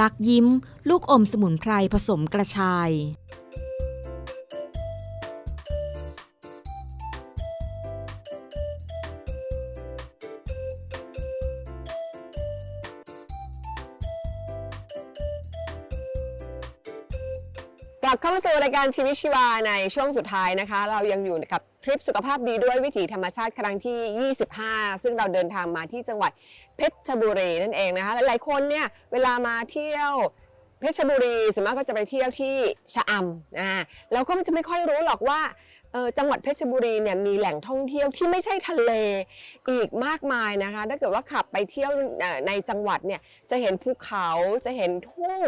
ลักยิ้ม ลูกอมสมุนไพรผสมกระชาย กลับเข้ามาสู่รายการชีวิตชีวาในช่วงสุดท้ายนะคะ เรายังอยู่กับ ทริปสุขภาพดีด้วยวิถีธรรมชาติครั้งที่ 25 ซึ่งเราเดินทางมาที่จังหวัดเพชรบุรีนั่นเองนะคะหลายๆคนเนี่ยเวลามาเที่ยวเพชรบุรีส่วนมากก็จะไปเที่ยวที่ชะอำนะแล้วก็จะไม่ค่อยรู้หรอกว่า จังหวัดเพชรบุรีเนี่ยมีแหล่งท่องเที่ยวที่ไม่ใช่ทะเลอีกมากมายนะคะ ถ้าเกิดว่าขับไปเที่ยวในจังหวัดเนี่ยจะเห็นภูเขาจะเห็นทุ่ง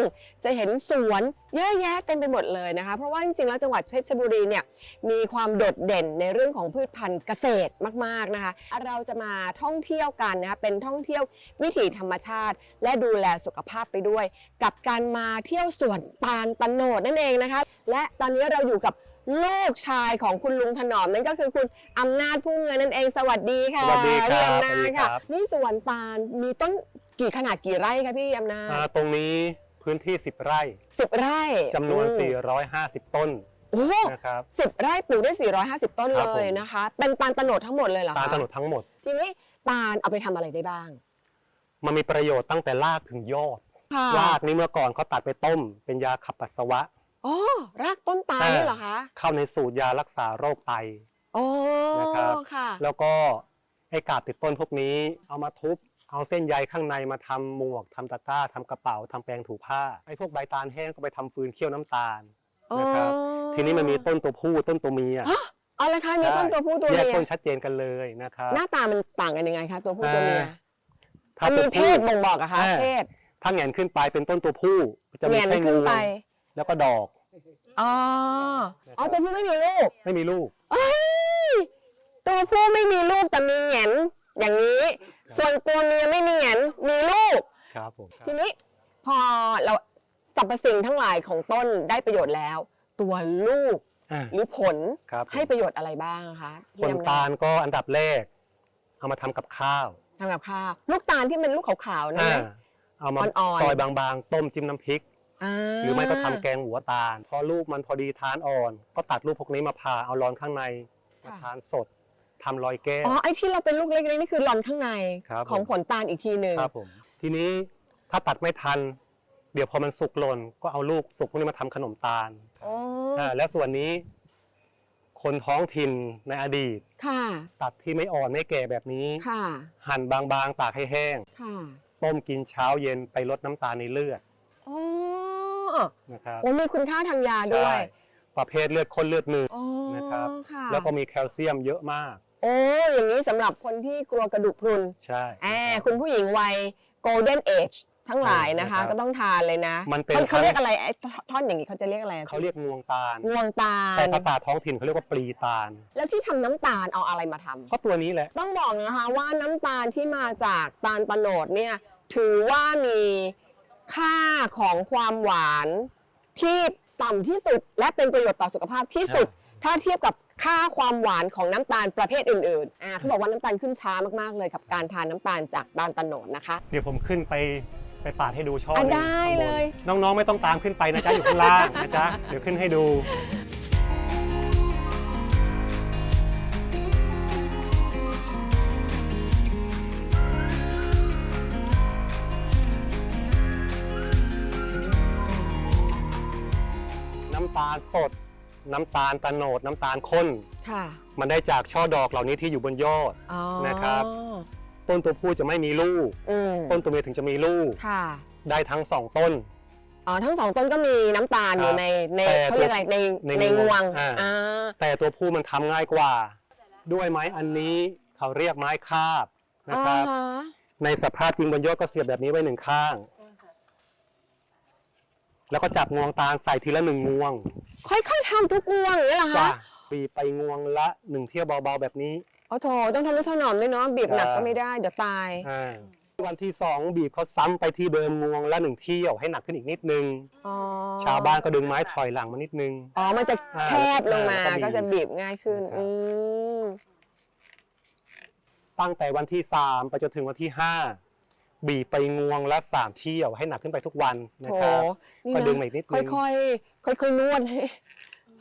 จะเห็นสวนเยอะแยะเต็มไปหมดเลยนะคะ เพราะว่าจริงๆแล้วจังหวัดเพชรบุรีเนี่ยมีความโดดเด่นในเรื่องของพืชพันธุ์เกษตรมากๆนะคะ เราจะมาท่องเที่ยวกันนะคะเป็นท่องเที่ยววิถีธรรมชาติ และดูแลสุขภาพไปด้วย กับการมาเที่ยวสวนตาลตะโนดนั่นเองนะคะ และตอนนี้เราอยู่กับ ลูกชายของคุณลุงถนอมนั่นก็คือคุณอำนาจผู้เงินนั่นเองสวัสดีค่ะสวัสดีครับพี่อำนาสวัสจดีครัค่ะบ นี่สวนตาลมีต้นกี่ขนาดกี่ไร่คะพี่อำนาจอ่าตรงนี้พื้นที่ 10 ไร่สิบไร่จำนวน อืม450 ต้นโอ้นะครับ สิบไร่ปลูกได้ 450 ต้นครับเลยผมนะคะ เป็นตาลตะโนดทั้งหมดเลยเหรอคะตาลตะโนดทั้งหมด ทีนี้ตาลเอาไปทำอะไรได้บ้างมันมีประโยชน์ตั้งแต่รากถึงยอด ค่ะรากนี่เมื่อก่อนเขาตัดไปต้ม เป็นยาขับปัสสาวะ อ๋อรากต้นตาลอ่านี่ เหรอคะเข้าในสูตรยารักษาโรคไต โอ้นะครับ ค่ะ แล้วก็ไอ้กาบติดต้นพวกนี้ เอามาทุบ เอาเส้นใยข้างในมาทำหมวกทำตะกร้าทำกระเป๋าทำแปรงถูผ้า ไอ้พวกใบตาลแห้งก็ไปทำฟืนเคี่ยวน้ำตาล นะครับ ทีนี้มันมีต้นตัวผู้ต้นตัวเมีย ฮะ เอาละคะมีต้นตัวผู้ตัวแยเมีกยต้นชัดเจนกันเลยนะครับ หน้าตามันต่างกันยังไงคะตัวผู้ตัวเมียถ้ามันตัมีวเพผู้ ศบ่งบอกอะคะอ่า เพศถ้าแหงนขึ้นไปเป็นต้นตัวผู้ จะแหมีงนแค่ขึ้งนวงไป แล้วก็ดอก อ๋ออ๋อตัวผู้ไม่มีลูกไม่มีลูกเอ้ยตัวผู้ไม่มีลูกแต่มีแหงนอย่างนี้ ส่วนตัวเมียไม่มีแหงนมีลูก ครับผมทีนี้พอเราสรรพสิ่งทั้งหลายของต้นได้ประโยชน์แล้ว ตัวลูกอ่า หรือผลครับ ให้ประโยชน์อะไรบ้างคะผลตาลก็อันดับแรก เอามาทำกับข้าวทำกับข้าวลูกตาลที่เป็นลูกขาวๆนั่นอ่าไหมเอามาอ่อนๆ ซอยบางๆ ต้มจิ้มน้ำพริกา หรือไม่ก็ทำแกงหัวตาล พอลูกมันพอดีทานอ่อน ก็ตัดลูกพวกนี้มาผ่าเอารอนข้างในมาทานสดทำรอยแก้วอ๋อไอ้ที่เราเป็นลูกเล็กๆนี่คือหลอนข้างในครับของผมผลตาลอีกทีหนึ่งครับผมทีนี้ถ้าตัดไม่ทัน เดี๋ยวพอมันสุกหล่นก็เอาลูกสุกพวกนี้มาทำขนมตาลอ๋ออ่าแล้วส่วนนี้ คนท้องถิ่นในอดีตค่ะ ตัดที่ไม่อ่อนไม่แก่แบบนี้ค่ะ หั่นบางๆตากให้แห้งค่ะต้มกินเช้าเย็นไปลดน้ำตาลในเลือดอ๋อ นะครับโอ้มีคุณค่าทางยาด้วย ใช่ประเภทเลือดข้นเลือดหนืด อ๋อนะครับ ค่ะแล้วก็มีแคลเซียมเยอะมาก โอ้อย่างนี้สำหรับคนที่กลัวกระดูกพรุนใช่แอบนะครับ คุณผู้หญิงวัย golden age ทั้งหลายนะคะใช่นะครับก็ต้องทานเลยนะมันเป็นเขาเขาทั้งเรียกอะไรไอ้ท่อนอย่างนี้เขาจะเรียกอะไรอะเขาเรียกงวงตาล งวงตาแต่ล ภาษาท้องถิ่นเขาเรียกว่าปลีตาลแล้วที่ทำน้ำตาลเอาอะไรมาทำก็ตัวนี้แหละ ต้องบอกนะคะว่าน้ำตาลที่มาจากตาลตะโนดเนี่ยถือว่ามี ค่าของความหวานที่ต่ำที่สุด และเป็นประโยชน์ต่อสุขภาพที่สุด ถ้าเทียบกับค่าความหวานของน้ำตาลประเภทอื่นๆอ่าเขาบอกว่าน้ำตาลขึ้นช้ามากๆเลยกับการทานน้ำตาลจากตาลตะโนดนะคะ เดี๋ยวผมขึ้นไปไปปาดให้ดูช่ออะหนึ่งได้ข้างบนเลย น้องๆไม่ต้องตามขึ้นไปนะจ๊ะอยู่ข้างล่างนะจ๊ะเดี๋ยวขึ้นให้ดูำตาลสด น้ำตาลตะโนด น้ำตาลข้น ค่ะมันได้จากช่อดอกเหล่านี้ที่อยู่บนยอด อ๋อนะครับ ต้นตัวผู้จะไม่มีลูก อืมต้นตัวเมียถึงจะมีลูก ค่ะ ได้ทั้งสองต้น อ๋อ ทั้งสองต้นก็มีน้ำตาลอยู่ในในแต่เขาเรียกอะไรในในในงวงอ่า อ่าแต่ตัวผู้มันทำง่ายกว่า ด้วยไม้อันนี้เขาเรียกไม้คาบนะครับอ่าฮะในสภาพจริงบนยอดก็เสียบแบบนี้ไว้หนึ่งข้าง แล้วก็จับงวงตาลใส่ทีละหนึ่งงวงค่อยๆทำทุกงวงอย่างนี้เหรอจ้ะคะบีบไปงวงละหนึ่งเที่ยวเบาๆแบบนี้โอ้โถต้องทำนุถนอมด้วยเนาะบีบหนักใช่ก็ไม่ได้เดี๋ยวตาย อ่าวันที่สองบีบเขาซ้ำไปที่เดิมงวงละหนึ่งเที่ยวให้หนักขึ้นอีกนิดนึง อ๋อชาวบ้านก็ดึงไม้ถอยหลังมานิดนึง อ๋อ มันจะอ่าแคบลงมาแล้วก็บีบก็จะบีบง่ายขึ้น นะครับ อืมตั้งแต่วันที่สามไปจนถึงวันที่ห้า บีบไปงวงละสามเที่ยวให้หนักขึ้นไปทุกวันนะโถครับนี่ก็นะดึงมาอีกนิดนึงค่อยๆ ค่อยๆนวดให้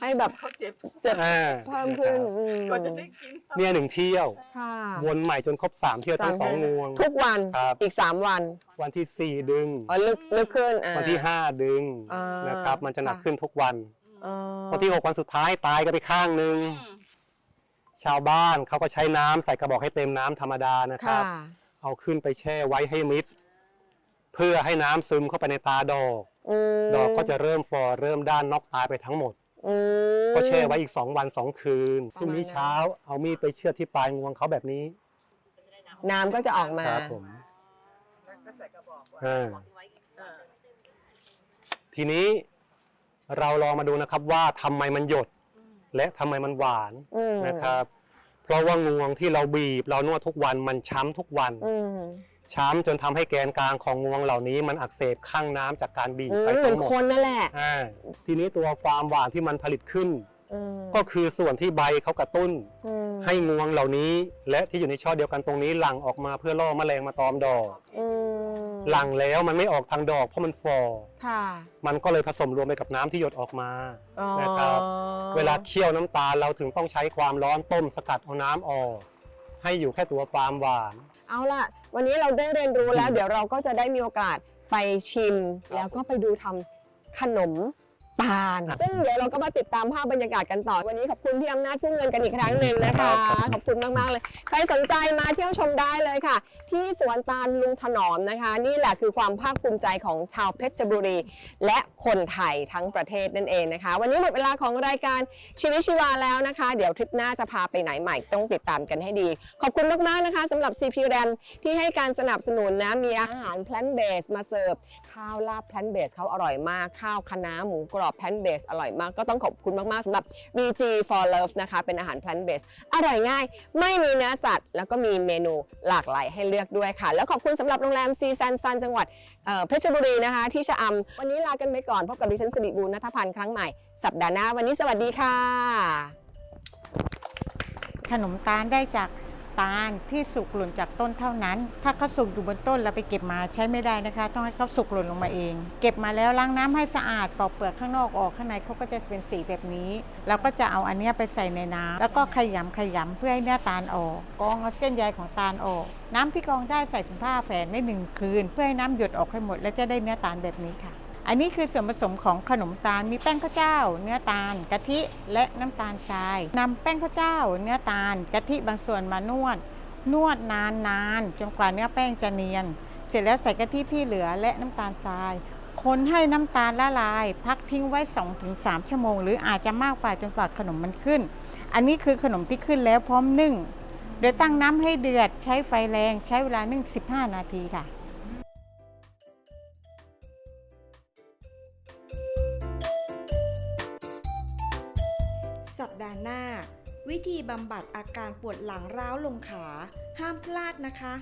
ให้แบบเขาเจ็บเจ็บอ่าเพิ่มขึ้นนะครับอืมก็จะได้กินเนี่ยหนึ่งเที่ยว ค่ะ วนใหม่จนครบสามเที่ยวทั้งสองงวง ทุกวันครับ อีก3วันวันที่สี่ดึง อ๋อลึกลึกขึ้นอ่า วันที่ห้าดึงอ่านนะครับมันจะหนักค่ะ ขึ้นทุกวันอ๋อวันที่หกวันสุดท้ายตายกันไปข้างหนึ่งชาวบ้านเขาก็ใช้น้ำใส่กระบอกให้เต็มน้ำธรรมดานะคค่ะรับ เอาขึ้นไปแช่ไว้ให้มิด เพื่อให้น้ำซึมเข้าไปในตาดอก อืมดอกก็จะเริ่มฟอเริ่มด้านนอกตายไปทั้งหมด อืม ก็แช่ไว้อีกสองวันสองคืนประมาณพรุ่งนี้นั้น เช้าเอามีดไปเชือดที่ปลายงวงเขาแบบนี้น้ำก็จะออกมา ครับผมแล้วก็ใส่กระบอกไว้อ่าเออทีนี้เราลองมาดูนะครับว่าทำไมมันหยด และทำไมมันหวานอืมนะครับ เพราะว่างวงที่เราบีบเรานวดทุกวันมันช้ำทุกวัน อืมช้ำจนทำให้แกนกลางของงวงเหล่านี้มันอักเสบข้างน้ำจากการบีบอืมไปเหมืทั้อนงหมดคนนั่นแหละอ่าทีนี้ตัวความหวานที่มันผลิตขึ้น อืมก็คือส่วนที่ใบเขากระตุ้น อืมให้งวงเหล่านี้ และที่อยู่ในช่อเดียวกันตรงนี้หลั่งออกมาเพื่อล่อแมลงมาตอมดอก อืม หลั่งแล้วมันไม่ออกทางดอกเพราะมันฟอค่ะ มันก็เลยผสมรวมไปกับน้ำที่หยดออกมาอ๋อนะครับ เวลาเคี่ยวน้ำตาลเราถึงต้องใช้ความร้อนต้มสกัดเอาน้ำออก ให้อยู่แค่ตัวฟาร์มหวาน เอาล่ะ วันนี้เราได้เรียนรู้แล้วอืมเดี๋ยวเราก็จะได้มีโอกาสไปชิมแล้วก็ไปดูทำขนม ตาล ซึ่งเดี๋ยวเราก็มาติดตามภาพบรรยากาศกันต่อ วันนี้ขอบคุณพี่อำนาจพุ่งเงินกันอีกครั้งหนึ่งนะคะ ขอบคุณมาก ๆ เลย ใครสนใจมาเที่ยวชมได้เลยค่ะ ที่สวนตาลลุงถนอมนะคะ นี่แหละคือความภาคภูมิใจของชาวเพชรบุรี และคนไทยทั้งประเทศนั่นเองนะคะ วันนี้หมดเวลาของรายการชีวิตชีวาแล้วนะคะ เดี๋ยวทริปหน้าจะพาไปไหนใหม่ต้องติดตามกันให้ดี ขอบคุณมาก ๆ นะคะสำหรับ CP r a m ที่ให้การสนับสนุนนะมีอาหาร plant based มาเสิร์ฟข้าวลาบ plant based เขาอร่อยมากข้าวคะน้าหมูกรอบ plant based อร่อยมากก็ต้องขอบคุณมาก ๆสำหรับ VG for Love นะคะ เป็นอาหาร plant based อร่อยง่าย ไม่มีเนื้อสัตว์ แล้วก็มีเมนูหลากหลายให้เลือกด้วยค่ะ แล้วขอบคุณสำหรับโรงแรมซีซันซันจังหวัดเเพชรบุรีนะคะ ที่ชะอำวันนี้ลากันไปก่อนพบกับดิฉันสิริบูรณัฐพันธ์ครั้งใหม่สัปดาห์หน้าวันนี้สวัสดีค่ะ ขนมตาลได้จาก ตาลที่สุกหล่นจากต้นเท่านั้น ถ้าเขาสุกอยู่บนต้นเราไปเก็บมาใช้ไม่ได้นะคะ ต้องให้เขาสุกหล่นลงมาเอง เก็บมาแล้วล้างน้ำให้สะอาดปอกเปลือกข้างนอกออกข้างในเขาก็จะเป็นสีแบบนี้เราก็จะเอาอันนี้ไปใส่ในน้ำแล้วก็ขยำขยำเพื่อให้เนื้อตาลออกกรองเอาเส้นใยของตาลออก น้ำที่กรองได้ใส่ถุงผ้าแฝนไว้หนึ่งคืน เพื่อให้น้ำหยดออกให้หมด แล้วจะได้เนื้อตาลแบบนี้ค่ะ อันนี้คือส่วนผสมของขนมตาล มีแป้งข้าวเจ้า เนื้อตาล กะทิและน้ำตาลทรายนำแป้งข้าวเจ้า เนื้อตาล กะทิบางส่วนมานวด นวดนานๆจนกว่าเนื้อแป้งจะเนียน เสร็จแล้วใส่กะทิที่เหลือและน้ำตาลทราย คนให้น้ำตาลละลาย พักทิ้งไว้ 2-3 ชั่วโมง หรืออาจจะมากกว่าจนกว่าขนมมันขึ้น อันนี้คือขนมที่ขึ้นแล้วพร้อมนึ่ง โดยตั้งน้ำให้เดือดใช้ไฟแรงใช้เวลานึ่ง 15 นาทีค่ะ หน้า วิธีบำบัดอาการปวดหลังร้าวลงขา ห้ามพลาดนะคะ